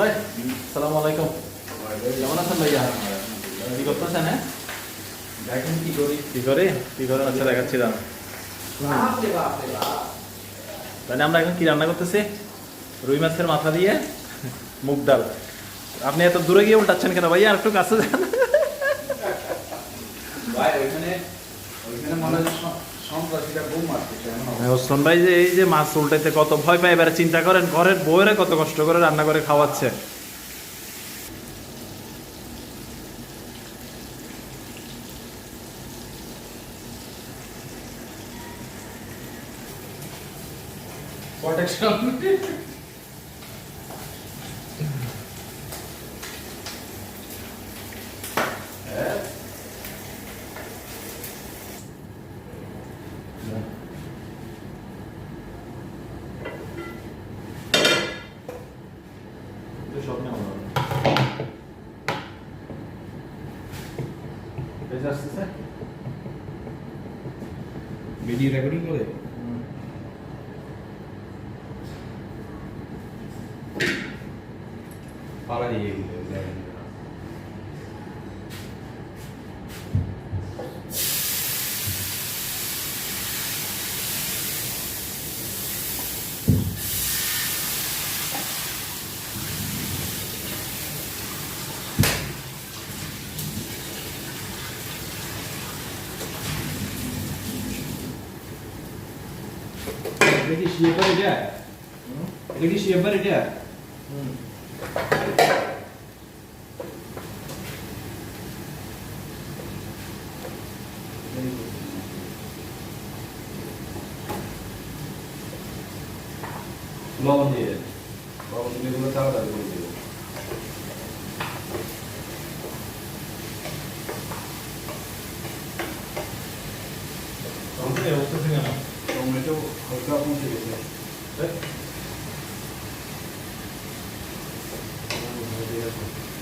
ভাই সালাম আলাইকুম। কেমন আছেন ভাইয়া? কি করতেছেন হ্যাঁ? কি করি। কি করে? আচ্ছা দেখাচ্ছি তাহলে আমরা এখন কি রান্না করতেছি? রুই মাছের মাথা দিয়ে মুগ ডাল। আপনি এত দূরে গিয়ে উল্টাচ্ছেন কেন ভাইয়া? আর একটু কাছে যান। ভাই ওইখানে ওইখানে মনে হয় এমন ওসমান ভাই যে এই যে মাছ উল্টাইতে কত ভয় পায় এবারে চিন্তা করেন ঘরের বউয়েরা কত কষ্ট করে রান্না করে খাওয়াচ্ছে। প্রোটেকশন ভিডিও রেকর্ডিং করে হুম। পালা দিয়ে দিল এটা কি শিয়েবার এটা হুম। এটা কি শিয়েবার এটা হুম। লবণ দিয়ে দেন। লবণ দিলে এগুলো তাড়াতাড়ি করে দেবো তখন এই অবস্থা থেকে না। টমেটো হালকা পৌঁছে গেছে।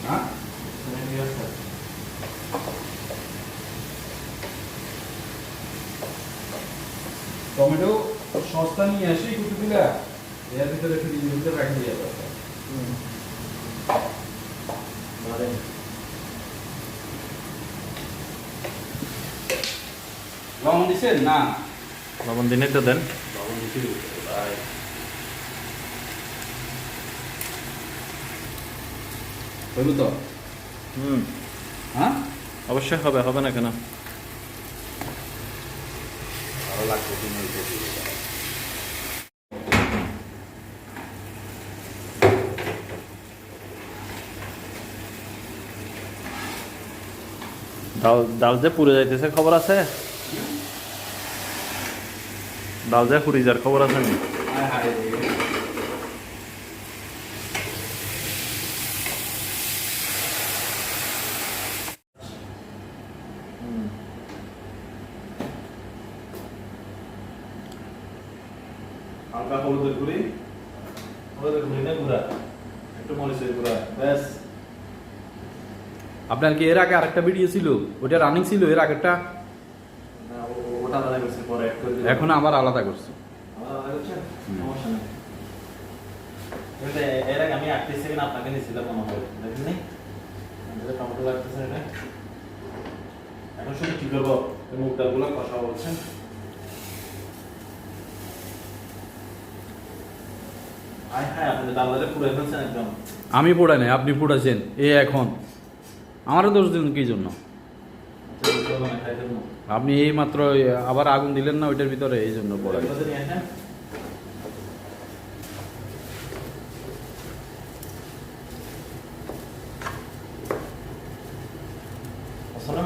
হ্যাঁ। টমেটো সস্তা নিয়ে আসি কুটুকুলা এর ভিতরে একটু দিন ভিতরে রাখি দিয়ে যাবে ভালো। লবণ দিছেন না লবণ দিনে তো দেন দিছি ভাই হইল তো হুম। হ্যাঁ? অবশ্যই হবে হবে না কেন? ভালো লাগছে তুমি ডাল ডাল যে পুড়ে যাইতেছে খবর আছে? ডাল যে পুড়ে যার খবর আছে নি হালকা হলুদের গুঁড়ি। হলুদের গুঁড়ি না গুঁড়া? একটু মরিচের গুঁড়া ব্যাস। আপনার কি এর আগে আরেকটা ভিডিও ছিল? ওটা রানিং ছিল এর আগেরটা না, ও- ওটা আলাদা করছি পরে add করে দিলাম। এখন আবার আলাদা করছে। আলাদা আলাদা করছেন? হুম। সমস্যা নেই। কিন্তু এ- এর আগে আমি আটত্রিশ সেকেন্ড আপনাকে নিয়েছিলাম মনে হয় দেখেন টমেটো লাগতেছে এটা। এখন শুধু কি করব? মুগ ডালগুলো কষা বলছেন আয় হ্যাঁ আপনি ডালদারে পুরো ফেলছেন একদম। আমি পোড়াই নাই আপনি পোড়াছেন এ এখন। আমারও দোষ দিন কি জন্য আচ্ছা, বুঝতে পারলাম, খাই ফেলব। আপনি এই মাত্র আবার আগুন দিলেন না ওইটার ভিতরে এই জন্য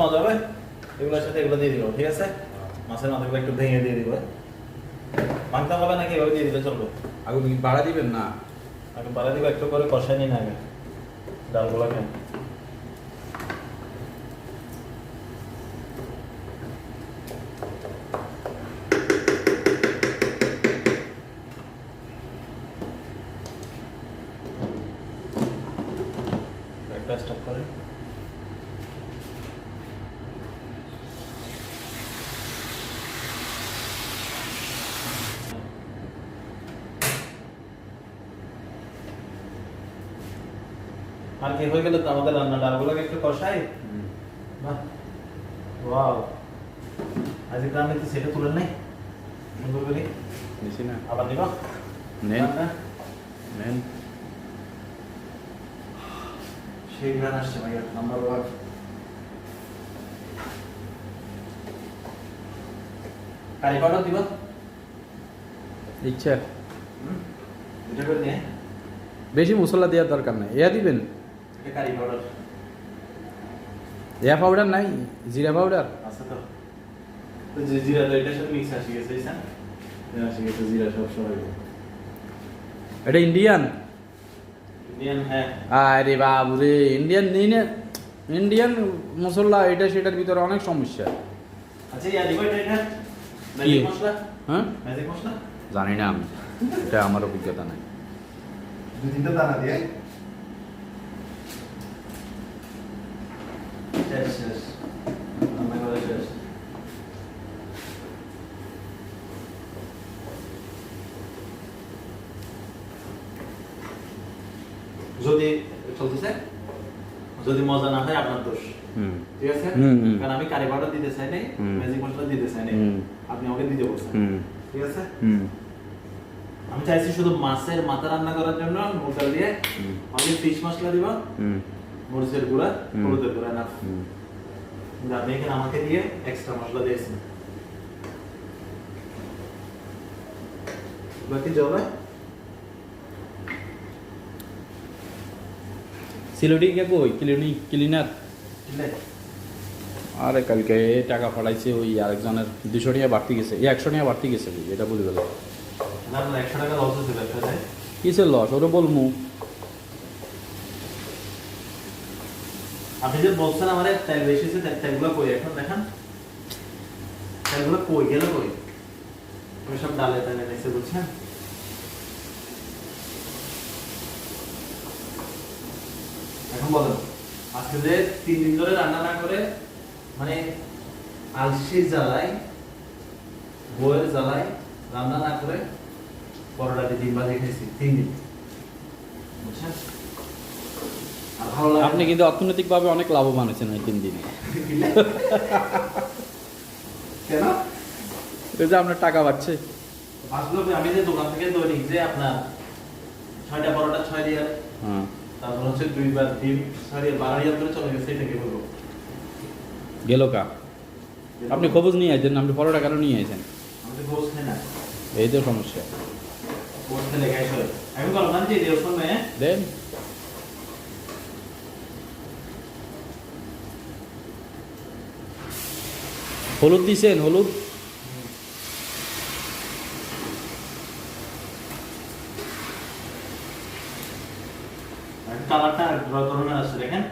মজা হবে। এগুলোর সাথে এগুলো দিয়ে দিব ঠিক আছে? মাছের মাথাগুলো একটু ভেঙে দিয়ে দিব। ভাঙতে হবে নাকি এভাবে দিয়ে দিলে চলবে? আগুন বাড়া দিবেন না? আগে বাড়া দিব একটু করে কষাই নিন আগে ডালগুলোকে একটা স্টপ করে আর কি হয়ে গেলে তো আমাদের রান্না ডালগুলোকে একটু কষাই? বাহ। ওয়াও। আজকে রান্না কি সেটা তুলে নেই। সুন্দর করে। বেশি না। আবার নিবা নেন? নেন। সেই গান আসছে ভাইয়া নাম্বার ওয়ান কারি পাউডার দিবা? ইচ্ছা। হুম? এটা করে নিয়ে বেশি মশলা দেওয়ার দরকার নাই। ইয়া দিবেন? এটা কারি পাউডার ইয়া পাউডার নাই? জিরা পাউডার আছে তো। তো যে জিরা তো এটার সাথে মিক্স আসি গেছে এইসা আসি গেছে জিরা সব সবাই এটা ইন্ডিয়ান হ্যাঁ আরে বাবু রে ইন্ডিয়ান নেই না ইন্ডিয়ান মশলা এটা সেটার ভিতরে অনেক সমস্যা। আচ্ছা হ্যাঁ? জানি না আমি এটা আমার অভিজ্ঞতা নাই। শেষ শেষ রান্না করা শেষ যদি চলতেছে যদি মজা না হয় আপনার দোষ। ঠিক আছে। কারণ আমি কারি পাউডার দিতে চাই নাই ম্যাজিক মশলা দিতে চাই নাই। আপনি আমাকে দিতে বলছেন। ঠিক আছে? আমি চাইছি শুধু মাছের মাথা রান্না করার জন্য মুরগা দিয়ে। আমি ফিশ মশলা দিব। মরিচের গুঁড়া হলুদের গুঁড়া না। আপনি এখানে আমাকে দিয়ে এক্সট্রা মশলা দিয়েছেন। বাকি জলে সিলেটি কে কই? ক্লিনিক ক্লিনার আরে কালকে টাকা পাঠাইছে ওই আরেকজনের। দুশো টাকা বাড়তি গেছে। এই একশো টাকা বাড়তি গেছে বুঝি, এটা বলে গেল কিসের লস ওরে বলমু। আপনি যে বলছেন আমার তেল বেশি তেলগুলো কই এখন? দেখান। তেলগুলো কই গেল কই? ওই সব ডালে তেলে নিচে বুঝছেন? বলেন। আজকে যে তিন দিন ধরে রান্না না করে মানে আলসির জ্বালায় বইয়ের জ্বালায় রান্না না করে পরোটা দিয়ে ডিম ভাজি খেয়েছি তিন দিন বুঝছেন আপনি কিন্তু অর্থনৈতিকভাবে অনেক লাভবান হয়েছেন এই তিন দিনে কেন? এই যে আপনার টাকা বাড়ছে। আসলে আমি যে দোকান থেকে দৈনিক যে আপনার ছয়টা পরোটা ছয় রিয়াল হ্যাঁ। তারপর হচ্ছে দুইবার বারো করে চলে গেছে এটাকে বলব। গেল কা? আপনি খবর নিয়ে আসছেন আপনি পরোটা কেন নিয়ে আসেন আমি তো খাই না। এই তো সমস্যা। খেলে আমি বলো না যে দেওয়ার মেয়ে দেন। হলুদ দিছেন হলুদ? কালারটা ধরনের আসছে দেখেন?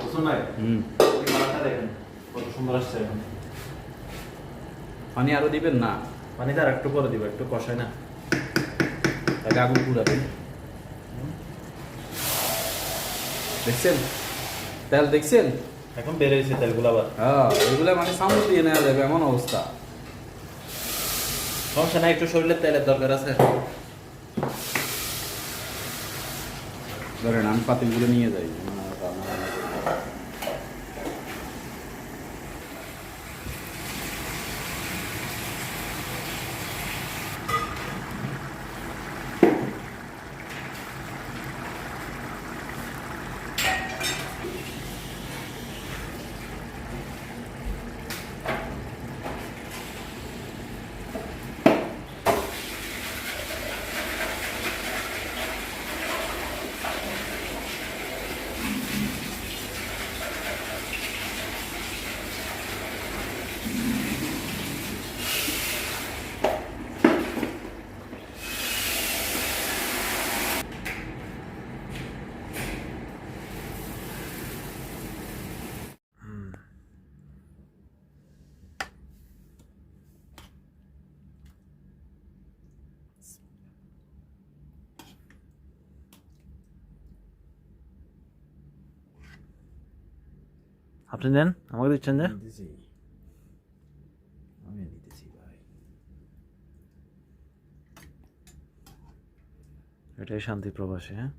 বুঝুন ভাই হুম। কালারটা দেখেন কত সুন্দর আসছে এখন। পানি আরও দিবেন না? পানি তার একটু করে দিব একটু কষায় না। তাকে আগুন পুরাবেন দেখছেন? তেল দেখছেন? এখন বের হয়েছে তেলগুলো আবার। হ্যাঁ এগুলা মানে সামনে দিয়ে নেওয়া যাবে এমন অবস্থা। সমস্যা নাই একটু শরীরের তেলের দরকার আছে। ধরেন আমি পাতিলগুলো নিয়ে যাই আপনি নেন আমাকে দিচ্ছেন যে? আমি নিতেছি ভাই। এটাই শান্তি প্রবাসী হ্যাঁ?